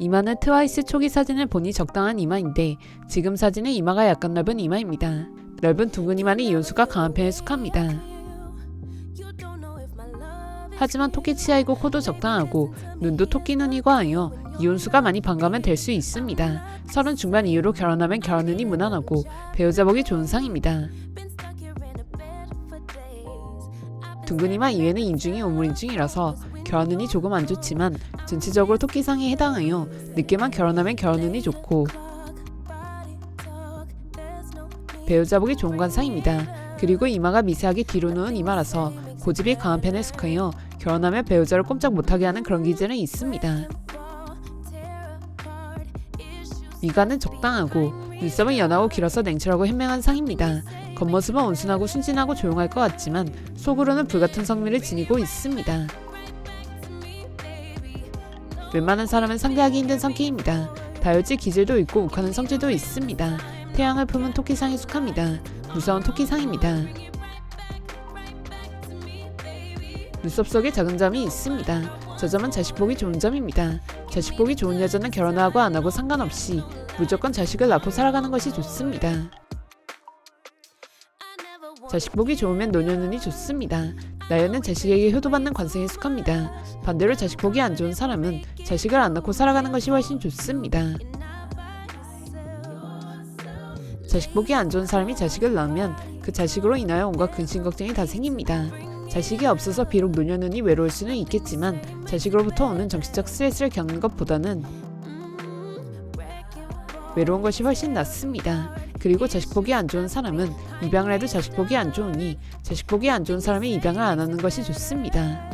이마는 트와이스 초기 사진을 보니 적당한 이마인데 지금 사진은 이마가 약간 넓은 이마입니다. 넓은 둥근 이마는 이온수가 강한 편에 속합니다. 하지만 토끼 치아이고 코도 적당하고 눈도 토끼 눈이고 하여 이온수가 많이 반가면 될 수 있습니다. 서른 중반 이후로 결혼하면 결혼운이 무난하고 배우자 보기 좋은 상입니다. 둥근 이마 이외는 인중이 오물인중이라서 결혼운이 조금 안 좋지만 전체적으로 토끼상에 해당하여 늦게만 결혼하면 결혼운이 좋고 배우자 보기 좋은 관상입니다. 그리고 이마가 미세하게 뒤로 누운 이마라서 고집이 강한 편에 속하여 결혼하면 배우자를 꼼짝 못하게 하는 그런 기질은 있습니다. 미간은 적당하고 눈썹은 연하고 길어서 냉철하고 현명한 상입니다. 겉모습은 온순하고 순진하고 조용할 것 같지만 속으로는 불같은 성미를 지니고 있습니다. 웬만한 사람은 상대하기 힘든 성격입니다. 다혈질 기질도 있고 욱하는 성질도 있습니다. 태양을 품은 토끼상에 속합니다. 무서운 토끼상입니다. 눈썹 속에 작은 점이 있습니다. 저 점은 자식 보기 좋은 점입니다. 자식 보기 좋은 여자는 결혼하고 안 하고 상관없이 무조건 자식을 낳고 살아가는 것이 좋습니다. 자식 보기 좋으면 노년운이 좋습니다. 나연은 자식에게 효도받는 관성에 속합니다. 반대로 자식 보기 안 좋은 사람은 자식을 안 낳고 살아가는 것이 훨씬 좋습니다. 자식 보기 안 좋은 사람이 자식을 낳으면 그 자식으로 인하여 온갖 근심 걱정이 다 생깁니다. 자식이 없어서 비록 노년운이 외로울 수는 있겠지만 자식으로부터 오는 정신적 스트레스를 겪는 것보다는 외로운 것이 훨씬 낫습니다. 그리고 자식 보기 안 좋은 사람은 입양을 해도 자식 보기 안 좋으니 자식 보기 안 좋은 사람이 입양을 안 하는 것이 좋습니다.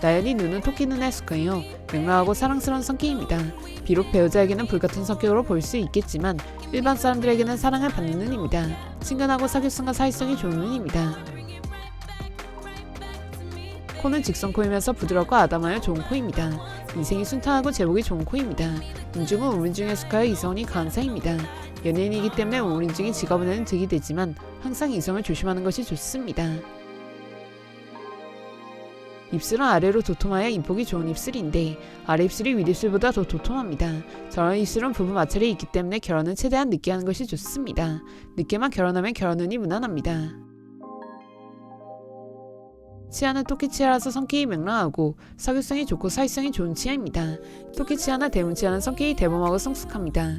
나연이 눈은 토끼 눈에 속하여 명랑하고 사랑스러운 성격입니다. 비록 배우자에게는 불같은 성격으로 보일 수 있겠지만 일반 사람들에게는 사랑을 받는 눈입니다. 친근하고 사교성과 사회성이 좋은 눈입니다. 코는 직선 코이면서 부드럽고 아담하여 좋은 코입니다. 인생이 순탄하고 제복이 좋은 코입니다. 인중은 우민중에 속하여 이성이 강한 상입니다. 연예인이기 때문에 우민중이 직업에는 득이 되지만 항상 이성을 조심하는 것이 좋습니다. 입술은 아래로 도톰하여 인복이 좋은 입술인데 아래 입술이 윗입술보다 더 도톰합니다. 저런 입술은 부부 마찰이 있기 때문에 결혼은 최대한 늦게 하는 것이 좋습니다. 늦게만 결혼하면 결혼 운이 무난합니다. 치아는 토끼 치아라서 성격이 명랑하고 사교성이 좋고 사회성이 좋은 치아입니다. 토끼 치아나 대문 치아는 성격이 대범하고 성숙합니다.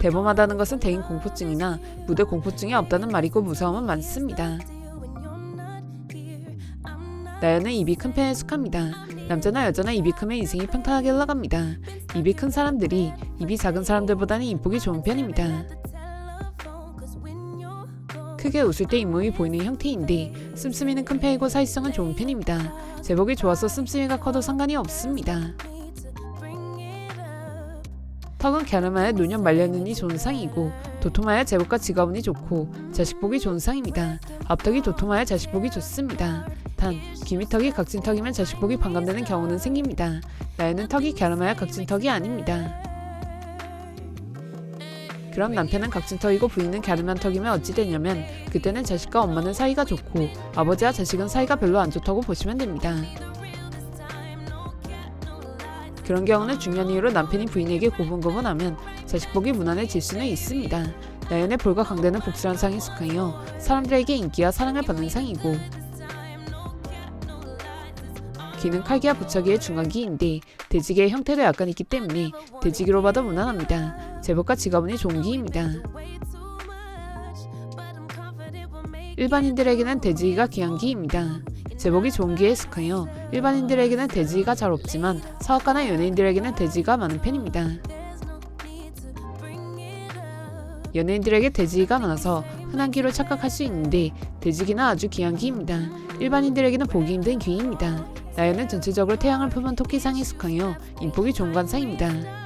대범하다는 것은 대인 공포증이나 무대 공포증이 없다는 말이고 무서움은 많습니다. 나연은 입이 큰 편에 속합니다. 남자나 여자나 입이 크면 인생이 평탄하게 흘러갑니다. 입이 큰 사람들이 입이 작은 사람들보다는 인복이 좋은 편입니다. 크게 웃을 때 잇몸이 보이는 형태인데 씀씀이는 큰 편이고 사회성은 좋은 편입니다. 제복이 좋아서 씀씀이가 커도 상관이 없습니다. 턱은 갸름하여 노년 말년운이 좋은 상이고 도톰하여 제복과 직업운이 좋고 자식복이 좋은 상입니다. 앞턱이 도톰하여 자식복이 좋습니다. 단 기미턱이 각진턱이면 자식복이 반감되는 경우는 생깁니다. 나연은 턱이 갸름하여 각진턱이 아닙니다. 그럼 남편은 각진턱이고 부인은 갸름한 턱이면 어찌 되냐면 그때는 자식과 엄마는 사이가 좋고 아버지와 자식은 사이가 별로 안 좋다고 보시면 됩니다. 그런 경우는 중요한 이유로 남편이 부인에게 고분고분하면 자식복이 무난해질 수는 있습니다. 나연의 볼과 강대는 복수한 상에 속하여 사람들에게 인기와 사랑을 받는 상이고 기는 칼기와 부처기의 중간기인데 돼지기의 형태도 약간 있기 때문에 돼지기로 봐도 무난합니다. 제복과 직업운이 좋은 기입니다. 일반인들에게는 돼지기가 귀한 기입니다. 제복이 좋은 기에 속하여 일반인들에게는 돼지기가 잘 없지만 사업가나 연예인들에게는 돼지기가 많은 편입니다. 연예인들에게 돼지기가 많아서 흔한 기로 착각할 수 있는데 돼지기는 아주 귀한 기입니다. 일반인들에게는 보기 힘든 귀입니다. 나연은 전체적으로 태양을 품은 토끼상에 속하여 인복이 좋은 관상입니다.